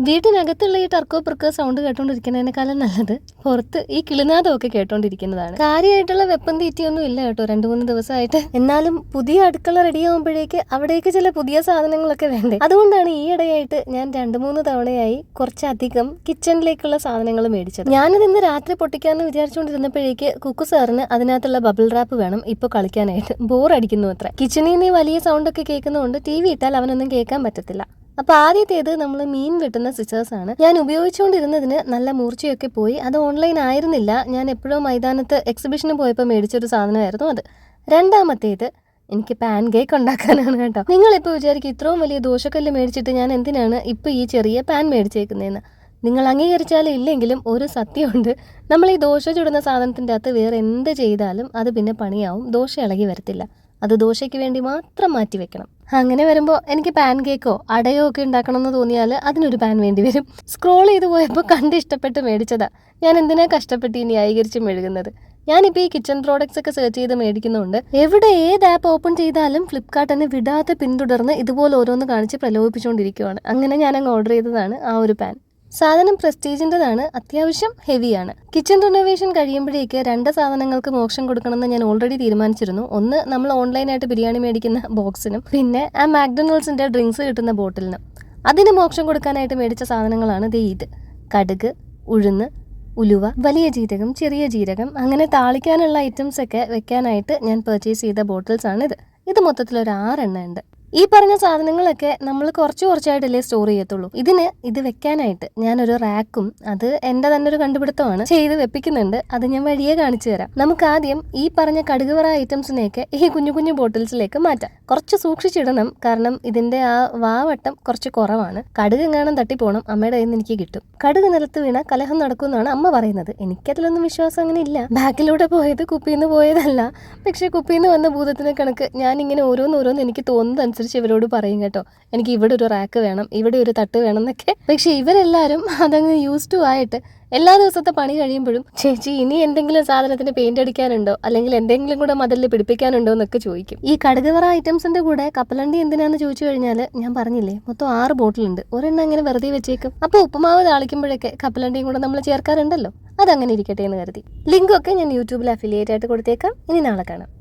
വീട്ടിനകത്തുള്ള ഈ Turco പിർക്കോ sound കേട്ടോണ്ടിരിക്കുന്നതിനേക്കാളും നല്ലത് പുറത്ത് ഈ കിളിനാദമൊക്കെ കേട്ടോണ്ടിരിക്കുന്നതാണ്. കാര്യമായിട്ടുള്ള വെപ്പൻ തീറ്റിയൊന്നും ഇല്ല കേട്ടോ രണ്ടു മൂന്ന് ദിവസമായിട്ട്. എന്നാലും പുതിയ അടുക്കള റെഡി ആകുമ്പോഴേക്ക് അവിടേക്ക് ചില പുതിയ സാധനങ്ങളൊക്കെ വേണ്ടേ? അതുകൊണ്ടാണ് ഈ ഇടയായിട്ട് ഞാൻ രണ്ടു മൂന്ന് തവണയായി കുറച്ചധികം കിച്ചണിലേക്കുള്ള സാധനങ്ങൾ മേടിച്ചത്. ഞാനിത് ഇന്ന് രാത്രി പൊട്ടിക്കാന്ന് വിചാരിച്ചുകൊണ്ടിരുന്നപ്പോഴേക്ക് കുക്കു സാറിന് അതിനകത്തുള്ള ബബിൾ റാപ്പ് വേണം ഇപ്പൊ കളിക്കാനായിട്ട്. ബോർ അടിക്കുന്നു അത്ര. കിച്ചണിൽ നിന്ന് വലിയ സൗണ്ട് ഒക്കെ കേൾക്കുന്നതുകൊണ്ട് ടി വി ഇട്ടാൽ അവനൊന്നും കേൾക്കാൻ പറ്റത്തില്ല. അപ്പൊ ആദ്യത്തേത് നമ്മൾ മീൻ വെട്ടുന്ന സിസേഴ്സ് ആണ്. ഞാൻ ഉപയോഗിച്ചുകൊണ്ടിരുന്നതിന് നല്ല മൂർച്ചയൊക്കെ പോയി. അത് ഓൺലൈൻ ആയിരുന്നില്ല. ഞാൻ എപ്പോഴും മൈതാനത്ത് എക്സിബിഷന് പോയപ്പോൾ മേടിച്ചൊരു സാധനമായിരുന്നു അത്. രണ്ടാമത്തേത് എനിക്ക് പാൻ കേക്ക് ഉണ്ടാക്കാനാണ് കേട്ടോ. നിങ്ങളിപ്പോൾ വിചാരിക്കും ഇത്രയും വലിയ ദോശക്കല്ല് മേടിച്ചിട്ട് ഞാൻ എന്തിനാണ് ഇപ്പോൾ ഈ ചെറിയ പാൻ മേടിച്ചേക്കുന്നതെന്ന് നിങ്ങൾ അംഗീകരിച്ചാലും ഇല്ലെങ്കിലും ഒരു സത്യമുണ്ട്. നമ്മൾ ഈ ദോശ ചുടുന്ന സാധനത്തിന്റെ അകത്ത് വേറെ എന്ത് ചെയ്താലും അത് പിന്നെ പണിയാവും. ദോശ ഇളകി വരത്തില്ല. അത് ദോശയ്ക്ക് വേണ്ടി മാത്രം മാറ്റി വെക്കണം. അങ്ങനെ വരുമ്പോൾ എനിക്ക് പാൻ കേക്കോ അടയോ ഒക്കെ ഉണ്ടാക്കണം എന്ന് തോന്നിയാൽ അതിനൊരു പാൻ വേണ്ടി വരും. സ്ക്രോൾ ചെയ്ത് പോയപ്പോൾ കണ്ട് ഇഷ്ടപ്പെട്ട് മേടിച്ചതാ. ഞാൻ എന്തിനാ കഷ്ടപ്പെട്ട് ഈ ന്യായീകരിച്ച് മെഴുകുന്നത്? ഞാനിപ്പോൾ ഈ കിച്ചൺ പ്രോഡക്ട്സ് ഒക്കെ സെർച്ച് ചെയ്ത് മേടിക്കുന്നുണ്ട്. എവിടെ ഏത് ആപ്പ് ഓപ്പൺ ചെയ്താലും ഫ്ലിപ്കാർട്ട് എന്നെ വിടാതെ പിന്തുടർന്ന് ഇതുപോലെ ഓരോന്ന് കാണിച്ച് പ്രലോഭിപ്പിച്ചുകൊണ്ടിരിക്കുവാണ് അങ്ങനെ ഞാൻ അങ്ങ് ഓർഡർ ചെയ്തതാണ് ആ ഒരു പാൻ. സാധനം പ്രസ്റ്റീജിന്റെതാണ് അത്യാവശ്യം ഹെവിയാണ്. കിച്ചൺ റിനോവേഷൻ കഴിയുമ്പോഴേക്ക് രണ്ട് സാധനങ്ങൾക്ക് മോക്ഷം കൊടുക്കണമെന്ന് ഞാൻ ഓൾറെഡി തീരുമാനിച്ചിരുന്നു. ഒന്ന് നമ്മൾ ഓൺലൈനായിട്ട് ബിരിയാണി മേടിക്കുന്ന ബോക്സിനും പിന്നെ ആ മാക്ഡൊണാൾഡ്സിന്റെ ഡ്രിങ്ക്സ് കിട്ടുന്ന ബോട്ടിലിനും. അതിന് മോക്ഷം കൊടുക്കാനായിട്ട് മേടിച്ച സാധനങ്ങളാണ് ദേ ഇത്. കടുക് ഉഴുന്ന് ഉലുവ വലിയ ജീരകം ചെറിയ ജീരകം അങ്ങനെ താളിക്കാനുള്ള ഐറ്റംസ് ഒക്കെ വെക്കാനായിട്ട് ഞാൻ പർച്ചേസ് ചെയ്ത ബോട്ടിൽസ് ആണിത് ഇത് മൊത്തത്തിൽ ഒരു ആറെണ്ണം ഉണ്ട് ഈ പറഞ്ഞ സാധനങ്ങളൊക്കെ നമ്മൾ കുറച്ച് കുറച്ചായിട്ടല്ലേ സ്റ്റോർ ചെയ്യത്തുള്ളൂ. ഇതിന് ഇത് വെക്കാനായിട്ട് ഞാനൊരു റാക്കും അത് എന്റെ തന്നെ ഒരു കണ്ടുപിടുത്തമാണ് ചെയ്ത് വെപ്പിക്കുന്നുണ്ട്. അത് ഞാൻ വഴിയെ കാണിച്ചു തരാം. നമുക്ക് ആദ്യം ഈ പറഞ്ഞ കടുകുവറ ഐറ്റംസിനെയൊക്കെ ഈ കുഞ്ഞു കുഞ്ഞു ബോട്ടിൽസിലേക്ക് മാറ്റാം. കുറച്ച് സൂക്ഷിച്ചിടണം. കാരണം ഇതിന്റെ ആ വാവട്ടം കുറച്ച് കുറവാണ്. കടുക് എങ്ങാനും തട്ടിപ്പോണം. അമ്മയുടെ കയ്യിൽ നിന്ന് എനിക്ക് കിട്ടും. കടുക് നിലത്ത് വീണ കലഹം നടക്കുമെന്നാണ് അമ്മ പറയുന്നത്. എനിക്കതിലൊന്നും വിശ്വാസം അങ്ങനെ ഇല്ല ബാക്കിലൂടെ പോയത് കുപ്പിന്ന് പോയതല്ല. പക്ഷേ കുപ്പിന്ന് വന്ന ഭൂതത്തിന് കണക്ക് ഞാൻ ഇങ്ങനെ ഓരോന്ന് ഓരോന്ന് എനിക്ക് തോന്നുന്നതനുസരിച്ച് ഇവരോട് പറയും കേട്ടോ. എനിക്ക് ഇവിടെ ഒരു റാക്ക് വേണം ഇവിടെ ഒരു തട്ട് വേണം എന്നൊക്കെ. പക്ഷെ ഇവരെല്ലാവരും അതങ്ങ് യൂസ് ടു ആയിട്ട് എല്ലാ ദിവസത്തെ പണി കഴിയുമ്പോഴും ചേച്ചി ഇനി എന്തെങ്കിലും സാധനത്തിന് പെയിന്റ് അടിക്കാനുണ്ടോ? അല്ലെങ്കിൽ എന്തെങ്കിലും കൂടെ മതിലിൽ പിടിപ്പിക്കാനുണ്ടോ? എന്നൊക്കെ ചോദിക്കും. ഈ കടുകറ ഐറ്റംസിന്റെ കൂടെ കപ്പലണ്ടി എന്തിനാന്ന് ചോദിച്ചു കഴിഞ്ഞാൽ ഞാൻ പറഞ്ഞില്ലേ മൊത്തം ആറ് ബോട്ടിലുണ്ട്. ഒരെണ്ണം അങ്ങനെ വെറുതെ വെച്ചേക്കും. അപ്പോൾ ഉപ്പുമാവ് താളിക്കുമ്പോഴൊക്കെ കപ്പലണ്ടിയും കൂടെ നമ്മൾ ചേർക്കാറുണ്ടല്ലോ. അതങ്ങനെ ഇരിക്കട്ടെ എന്ന് കരുതി. ലിങ്കൊക്കെ ഞാൻ യൂട്യൂബിൽ അഫിലിയേറ്റ് ആയിട്ട് കൊടുത്തേക്കാം. ഇനി നാളെ കാണാം.